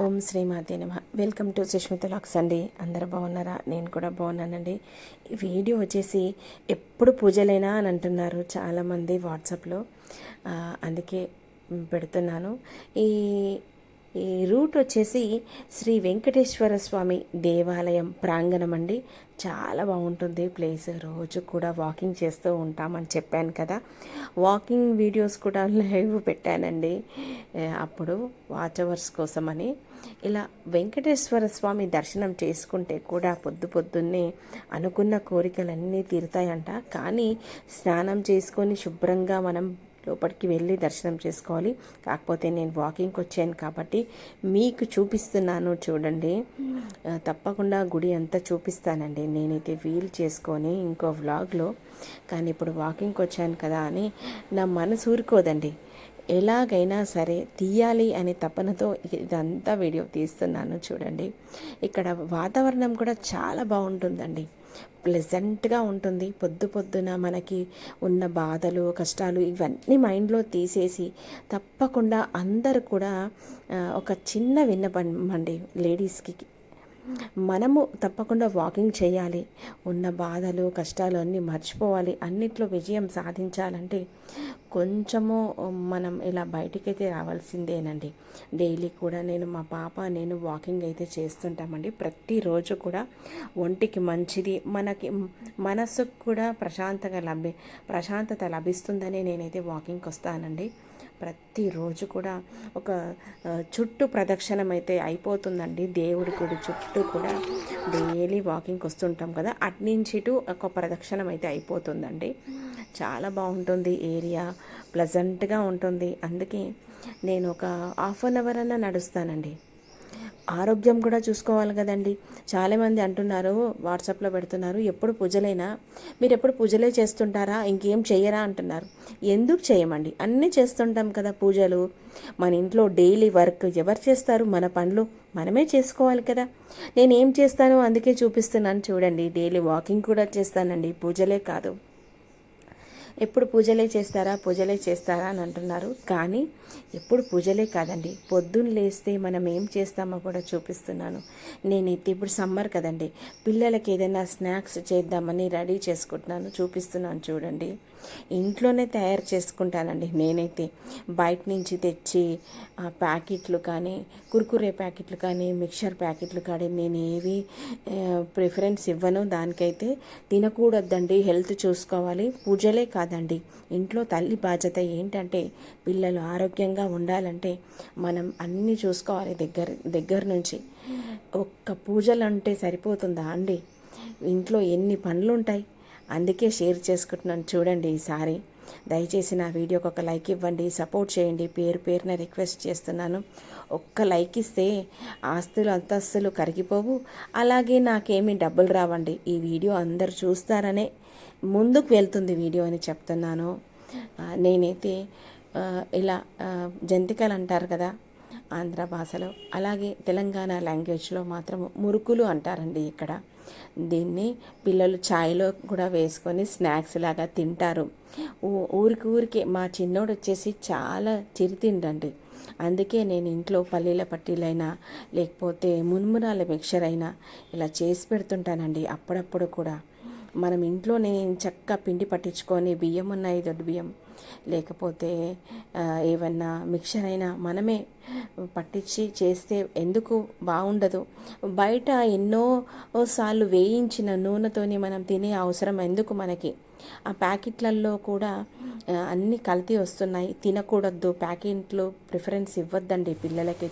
ఓం శ్రీమాతే నమ. Welcome to Sushmita lakhs అండి. అందరూ బాగున్నారా? నేను కూడా బాగున్నానండి. ఈ వీడియో వచ్చేసి ఎప్పుడు పూజలైనా అని అంటున్నారు చాలామంది వాట్సాప్లో. అందుకే పెడుతున్నాను. ఈ ఈ రూట్ వచ్చేసి శ్రీ వెంకటేశ్వర స్వామి దేవాలయం ప్రాంగణం అండి. చాలా బాగుంటుంది ప్లేస్. రోజు కూడా వాకింగ్ చేస్తూ ఉంటామని చెప్పాను కదా. వాకింగ్ వీడియోస్ కూడా లైవ్ పెట్టానండి. అప్పుడు వాచ్ అవర్స్ కోసమని. ఇలా వెంకటేశ్వర స్వామి దర్శనం చేసుకుంటే కూడా పొద్దు పొద్దున్నే అనుకున్న కోరికలన్నీ తీరుతాయంట. కానీ స్నానం చేసుకొని శుభ్రంగా మనం లోపలికి వెళ్ళి దర్శనం చేసుకోవాలి. కాకపోతే నేను వాకింగ్కి వచ్చాను కాబట్టి మీకు చూపిస్తున్నాను చూడండి. తప్పకుండా గుడి అంతా చూపిస్తానండి. నేనైతే వీల్ చేసుకొని ఇంకో వ్లాగ్లో కానీ ఇప్పుడు వాకింగ్కి వచ్చాను కదా అని నా మనసు ఊరుకోదండి. ఎలాగైనా సరే తీయాలి అనే తపనతో ఇదంతా వీడియో తీస్తున్నాను చూడండి. ఇక్కడ వాతావరణం కూడా చాలా బాగుంటుందండి. ప్లెజెంట్గా ఉంటుంది. పొద్దు పొద్దున మనకి ఉన్న బాధలు కష్టాలు ఇవన్నీ మైండ్లో తీసేసి తప్పకుండా అందరు కూడా ఒక చిన్న విన్నపం అండి. లేడీస్కి మనము తప్పకుండా వాకింగ్ చేయాలి. ఉన్న బాధలు కష్టాలు అన్నీ మర్చిపోవాలి. అన్నిట్లో విజయం సాధించాలంటే కొంచెము మనం ఇలా బయటికైతే రావాల్సిందేనండి. డైలీ కూడా నేను మా పాప నేను వాకింగ్ అయితే చేస్తుంటామండి. ప్రతిరోజు కూడా ఒంటికి మంచిది. మనకి మనస్సుకు కూడా ప్రశాంతంగా లభి ప్రశాంతత లభిస్తుందని నేనైతే వాకింగ్కి వస్తానండి. ప్రతిరోజు కూడా ఒక చుట్టూ ప్రదక్షిణం అయితే అయిపోతుందండి. దేవుడి గుడి చుట్టూ కూడా డైలీ వాకింగ్కి వస్తుంటాం కదా. అట్నుంచి ఇటు ఒక ప్రదక్షిణం అయితే అయిపోతుందండి. చాలా బాగుంటుంది. ఏరియా ప్లజెంట్గా ఉంటుంది. అందుకే నేను ఒక హాఫ్ అన్ అవర్ అన్నా నడుస్తానండి. ఆరోగ్యం కూడా చూసుకోవాలి కదండి. చాలామంది అంటున్నారు వాట్సాప్లో పెడుతున్నారు ఎప్పుడు పూజలైనా? మీరు ఎప్పుడు పూజలే చేస్తుంటారా? ఇంకేం చెయ్యరా అంటున్నారు. ఎందుకు చేయమండి? అన్నీ చేస్తుంటాం కదా పూజలు. మన ఇంట్లో డైలీ వర్క్ ఎవరు చేస్తారు? మన పనులు మనమే చేసుకోవాలి కదా. నేను ఏం చేస్తానో అందుకే చూపిస్తున్నాను చూడండి. డైలీ వాకింగ్ కూడా చేస్తానండి. పూజలే కాదు. ఎప్పుడు పూజలే చేస్తారా? పూజలే చేస్తారా అని అంటున్నారు. కానీ ఎప్పుడు పూజలే కాదండి. పొద్దున్న లేస్తే మనం ఏం చేస్తామో కూడా చూపిస్తున్నాను. నేనైతే ఇప్పుడు సమ్మర్ కదండి. పిల్లలకి ఏదైనా స్నాక్స్ చేద్దామని రెడీ చేసుకుంటున్నాను. చూపిస్తున్నాను చూడండి. ఇంట్లోనే తయారు చేసుకుంటానండి నేనైతే. బయట నుంచి తెచ్చి ఆ ప్యాకెట్లు కానీ కుర్కురే ప్యాకెట్లు కానీ మిక్చర్ ప్యాకెట్లు కానీ నేను ఏవి ప్రిఫరెన్స్ ఇవ్వను. దానికైతే తినకూడదండి హెల్త్ చూసుకోవాలి. పూజలే కాదండి. ఇంట్లో తల్లి బాధ్యత ఏంటంటే పిల్లలు ఆరోగ్యంగా ఉండాలంటే మనం అన్నీ చూసుకోవాలి దగ్గర దగ్గర నుంచి. ఒక్క పూజలు అంటే సరిపోతుందా అండి? ఇంట్లో ఎన్ని పనులు ఉంటాయి అందుకే షేర్ చేసుకుంటున్నాను. చూడండి ఈసారి. దయచేసి నా వీడియోకి ఒక లైక్ ఇవ్వండి సపోర్ట్ చేయండి. పేరు పేరున రిక్వెస్ట్ చేస్తున్నాను. ఒక్క లైక్ ఇస్తే ఆస్తులు అంతస్తులు కరిగిపోవు. అలాగే నాకేమీ డబ్బులు రావండి. ఈ వీడియో అందరు చూస్తారనే ముందుకు వెళ్తుంది వీడియో అని చెప్తున్నాను. నేనైతే ఇలా జంతికలు అంటారు కదా ఆంధ్ర భాషలో అలాగే తెలంగాణ లాంగ్వేజ్లో మాత్రం మురుకులు అంటారండి ఇక్కడ. దీన్ని పిల్లలు ఛాయ్లో కూడా వేసుకొని స్నాక్స్ లాగా తింటారు. ఊ- ఊరికి ఊరికే మా చిన్నోడు వచ్చేసి చాలా చిరుతిండండి అందుకే నేను ఇంట్లో పల్లీల పట్టీలైనా లేకపోతే మున్మురాల మిక్చర్ అయినా ఇలా చేసి పెడుతుంటానండి అప్పుడప్పుడు కూడా. మనం ఇంట్లోనే చక్కగా పిండి పట్టించుకొని బియ్యం ఉన్నాయి దొడ్డు బియ్యం లేకపోతే ఏమన్నా మిక్చర్ అయినా మనమే పట్టించి చేస్తే ఎందుకు బాగుండదు? బయట ఎన్నో సార్లు వేయించిన నూనెతోని మనం తినే అవసరం ఎందుకు మనకి? ఆ ప్యాకెట్లలో కూడా అన్ని కల్తీ వస్తున్నాయి. తినకూడదు. ప్యాకెట్లు ప్రిఫరెన్స్ ఇవ్వద్దండి పిల్లలకి.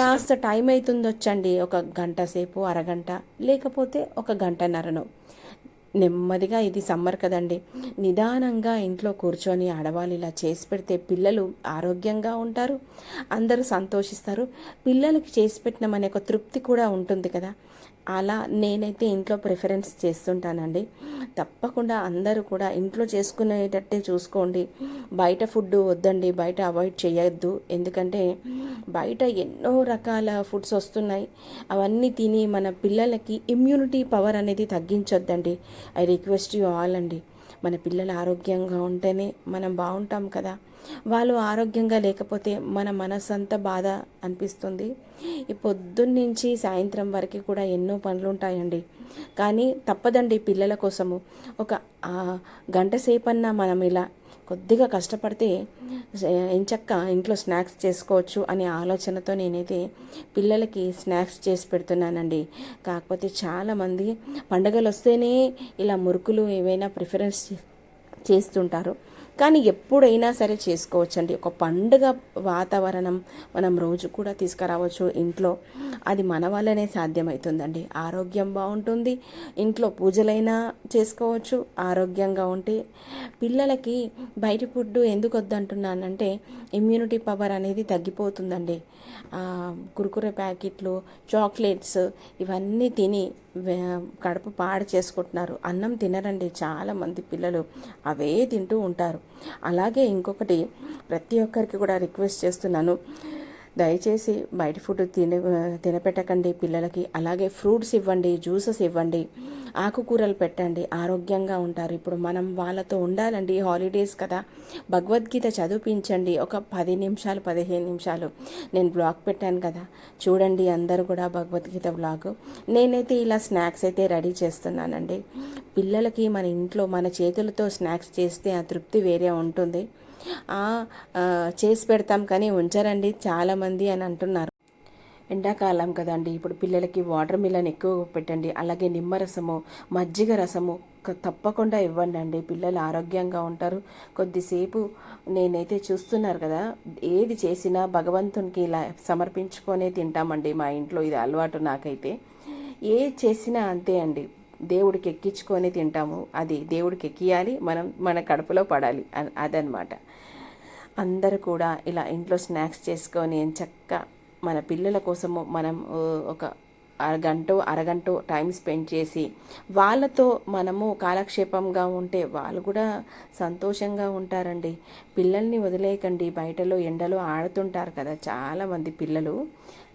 కాస్త టైం అవుతుంది వచ్చండి ఒక గంట సేపు అరగంట లేకపోతే ఒక గంటన్నరను. నెమ్మదిగా ఇది సమ్మర్ కదండి. నిదానంగా ఇంట్లో కూర్చొని ఆడవాళ్ళు ఇలా చేసి పెడితే పిల్లలు ఆరోగ్యంగా ఉంటారు. అందరూ సంతోషిస్తారు. పిల్లలకి చేసి పెట్టినామనే ఒక తృప్తి కూడా ఉంటుంది కదా. అలా నేనైతే ఇంట్లో ప్రిఫరెన్స్ చేస్తుంటానండి. తప్పకుండా అందరూ కూడా ఇంట్లో చేసుకునేటట్టే చూసుకోండి. బయట ఫుడ్ వద్దండి బయట అవాయిడ్ చేయొద్దు. ఎందుకంటే బయట ఎన్నో రకాల ఫుడ్స్ వస్తున్నాయి. అవన్నీ తిని మన పిల్లలకి ఇమ్యూనిటీ పవర్ అనేది తగ్గించొద్దండి. ఐ రిక్వెస్ట్ యూ ఆల్ అండి. మన పిల్లలు ఆరోగ్యంగా ఉంటేనే మనం బాగుంటాం కదా. వాళ్ళు ఆరోగ్యంగా లేకపోతే మన మనసంతా బాధ అనిపిస్తుంది. ఈ పొద్దున్నుంచి సాయంత్రం వరకు కూడా ఎన్నో పనులు ఉంటాయండి కానీ తప్పదండి పిల్లల కోసము. ఒక గంట సేపన్నా మనం ఇలా కొద్దిగా కష్టపడితే ఎంచక్క ఇంట్లో స్నాక్స్ చేసుకోవచ్చు అనే ఆలోచనతో నేనైతే పిల్లలకి స్నాక్స్ చేసి పెడుతున్నానండి. కాకపోతే చాలామంది పండగలు వస్తేనే ఇలా మురుకులు ఏవైనా ప్రిఫరెన్స్ చేస్తుంటారు. కానీ ఎప్పుడైనా సరే చేసుకోవచ్చండి. ఒక పండుగ వాతావరణం మనం రోజు కూడా తీసుకురావచ్చు ఇంట్లో. అది మన వల్లనే సాధ్యమవుతుందండి ఆరోగ్యం బాగుంటుంది. ఇంట్లో పూజలైనా చేసుకోవచ్చు. ఆరోగ్యంగా ఉంటే పిల్లలకి బయట ఫుడ్ ఎందుకు వద్దంటున్నానంటే ఇమ్యూనిటీ పవర్ అనేది తగ్గిపోతుందండి. కురుకురే ప్యాకెట్లు చాక్లెట్స్ ఇవన్నీ తిని వే- కడుపు పాడు చేసుకుంటున్నారు. అన్నం తినరండి చాలామంది పిల్లలు. అవే తింటూ ఉంటారు. అలాగే ఇంకొకటి ప్రతి ఒక్కరికి కూడా రిక్వెస్ట్ చేస్తున్నాను. దయచేసి బయట ఫుడ్ తిన తినపెట్టకండి పిల్లలకి. అలాగే ఫ్రూట్స్ ఇవ్వండి జ్యూసెస్ ఇవ్వండి ఆకుకూరలు పెట్టండి ఆరోగ్యంగా ఉంటారు. ఇప్పుడు మనం వాళ్ళతో ఉండాలండి హాలిడేస్ కదా. భగవద్గీత చదివించండి ఒక పది నిమిషాలు పదిహేను నిమిషాలు. నేను బ్లాగ్ పెట్టాను కదా. చూడండి అందరూ కూడా భగవద్గీత బ్లాగ్. నేనైతే ఇలా స్నాక్స్ అయితే రెడీ చేస్తున్నానండి. పిల్లలకి మన ఇంట్లో మన చేతులతో స్నాక్స్ చేస్తే ఆ తృప్తి వేరే ఉంటుంది. చేసి పెడతాం కానీ ఉంచరండి చాలామంది అని అంటున్నారు. ఎండాకాలం కదండి ఇప్పుడు పిల్లలకి వాటర్ మిలన్ ఎక్కువ పెట్టండి అలాగే నిమ్మరసము మజ్జిగ రసము తప్పకుండా ఇవ్వండి అండి పిల్లలు ఆరోగ్యంగా ఉంటారు. కొద్దిసేపు నేనైతే చూస్తున్నారు కదా ఏది చేసినా భగవంతునికి ఇలా సమర్పించుకొనే తింటామండి మా ఇంట్లో. ఇది అలవాటు నాకైతే. ఏది చేసినా అంతే అండి. దేవుడికి ఎక్కించుకొని తింటాము. అది దేవుడికి ఎక్కియాలి మనం మన కడుపులో పడాలి అదనమాట. అందరూ కూడా ఇలా ఇంట్లో స్నాక్స్ చేసుకొని చక్క మన పిల్లల కోసము మనం ఒక అరగంట అరగంట టైం స్పెండ్ చేసి వాళ్ళతో మనము కాలక్షేపంగా ఉంటే వాళ్ళు కూడా సంతోషంగా ఉంటారండి. పిల్లల్ని వదిలేయకండి. బయటలో ఎండలో ఆడుతుంటారు కదా చాలామంది పిల్లలు.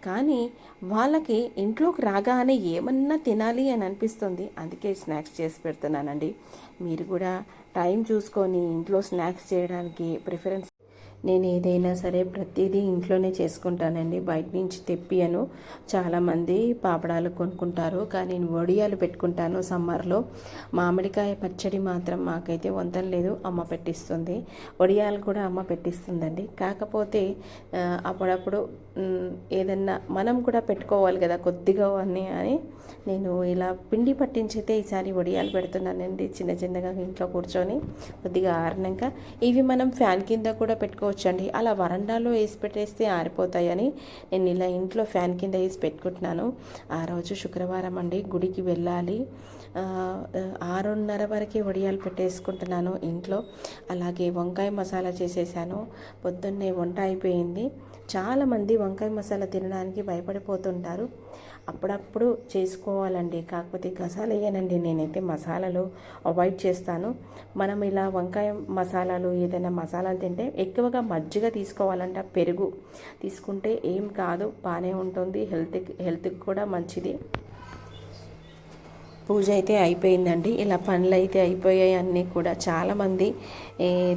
కానీ వాళ్ళకి ఇంట్లోకి రాగానే ఏమన్నా తినాలి అని అనిపిస్తుంది. అందుకే స్నాక్స్ చేసి పెడుతున్నానండి. మీరు కూడా టైం చూసుకొని ఇంట్లో స్నాక్స్ చేయడానికి ప్రిఫరెన్స్ నేను ఏదైనా సరే ప్రతిదీ ఇంట్లోనే చేసుకుంటానండి. బయట నుంచి తెప్పియను. చాలామంది పాపడాలు కొనుక్కుంటారు. కానీ నేను వడియాలు పెట్టుకుంటాను సమ్మర్లో. మామిడికాయ పచ్చడి మాత్రం మాకైతే వంతం లేదు. అమ్మ పెట్టిస్తుంది. వడియాలు కూడా అమ్మ పెట్టిస్తుందండి. కాకపోతే అప్పుడప్పుడు ఏదన్నా మనం కూడా పెట్టుకోవాలి కదా కొద్దిగా అని అని నేను ఇలా పిండి పట్టించితే ఈసారి వడియాలు పెడుతున్నానండి. చిన్న చిన్నగా ఇంట్లో కూర్చొని కొద్దిగా ఆరినాక. ఇవి మనం ఫ్యాన్ కింద కూడా పెట్టుకోవచ్చు. పెట్టుకోవచ్చండి అలా వరండాలో వేసి పెట్టేస్తే ఆరిపోతాయని నేను ఇలా ఇంట్లో ఫ్యాన్ కింద వేసి పెట్టుకుంటున్నాను. ఆ రోజు శుక్రవారం అండి గుడికి వెళ్ళాలి. ఆరున్నర వరకే వడియాలు పెట్టేసుకుంటున్నాను ఇంట్లో. అలాగే వంకాయ మసాలా చేసేసాను. పొద్దున్నే వంట అయిపోయింది. చాలామంది వంకాయ మసాలా తినడానికి భయపడిపోతుంటారు. అప్పుడప్పుడు చేసుకోవాలండి. కాకపోతే గసాలు నేనైతే మసాలాలు అవాయిడ్ చేస్తాను. మనం ఇలా వంకాయ మసాలాలు ఏదైనా మసాలాలు తింటే ఎక్కువగా మజ్జిగ తీసుకోవాలంట. పెరుగు తీసుకుంటే ఏం కాదు. బాగానే ఉంటుంది. హెల్త్కి హెల్త్కి కూడా మంచిది. పూజ అయితే అయిపోయిందండి. ఇలా పనులు అయితే అయిపోయాయి అన్నీ కూడా. చాలామంది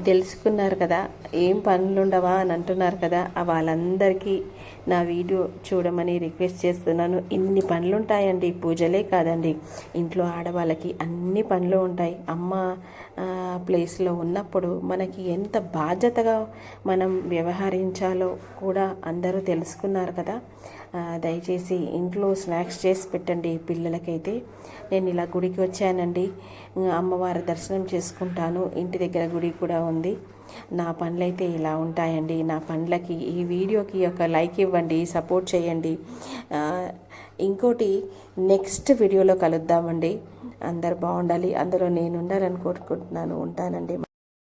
తెలుసుకున్నారు కదా ఏం పనులు ఉండవా అని అంటున్నారు కదా వాళ్ళందరికీ నా వీడియో చూడమని రిక్వెస్ట్ చేస్తున్నాను. ఇన్ని పనులు ఉంటాయండి పూజలే కాదండి. ఇంట్లో ఆడవాళ్ళకి అన్ని పనులు ఉంటాయి. అమ్మ ప్లేస్లో ఉన్నప్పుడు మనకి ఎంత బాధ్యతగా మనం వ్యవహరించాలో కూడా అందరూ తెలుసుకున్నారు కదా. దయచేసి ఇంట్లో స్నాక్స్ చేసి పెట్టండి పిల్లలకైతే. నేను ఇలా గుడికి వచ్చానండి. అమ్మవారి దర్శనం చేసుకుంటాను. ఇంటి దగ్గర గుడి కూడా ఉంది. నా పనులైతే ఇలా ఉంటాయండి. నా పనులకి ఈ వీడియోకి ఒక లైక్ ఇవ్వండి సపోర్ట్ చేయండి. ఇంకోటి నెక్స్ట్ వీడియోలో కలుద్దామండి. అందరు బాగుండాలి. అందులో నేను ఉండాలని కోరుకుంటున్నాను. ఉంటానండి.